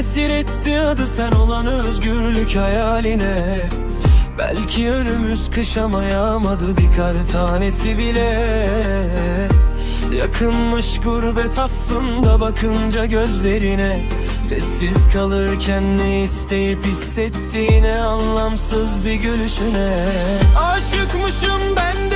esir etti adı sen olan özgürlük hayaline. Belki önümüz kış ama yağmadı bir kar tanesi bile. Yakınmış gurbet aslında bakınca gözlerine. Sessiz kalırken ne isteyip hissettiğine Anlamsız bir gülüşüne. Aşıkmışım ben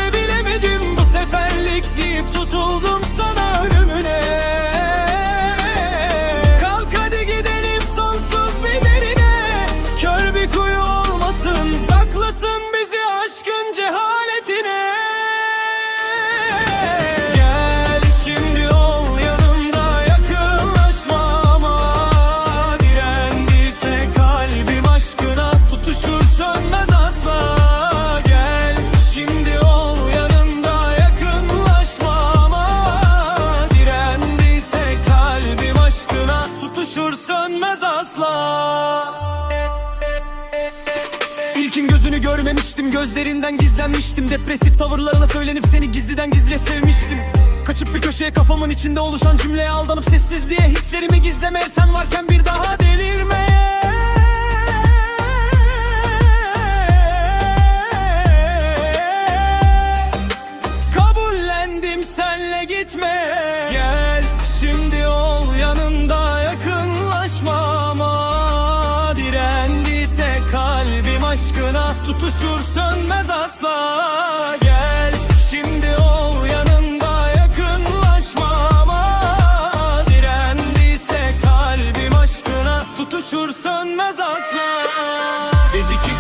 asla. İlkin gözünü görmemiştim Gözlerinden gizlenmiştim. Depresif tavırlarına söylenip seni gizliden gizliye sevmiştim. Kaçıp bir köşeye kafamın içinde oluşan cümleye aldanıp sessizliğe Hislerimi gizlemeye sen varken bir daha delirmeye tutuşur sönmez asla. Gel şimdi ol yanında yakınlaşma ama Direndiyse kalbim aşkına tutuşur sönmez asla. Dedi ki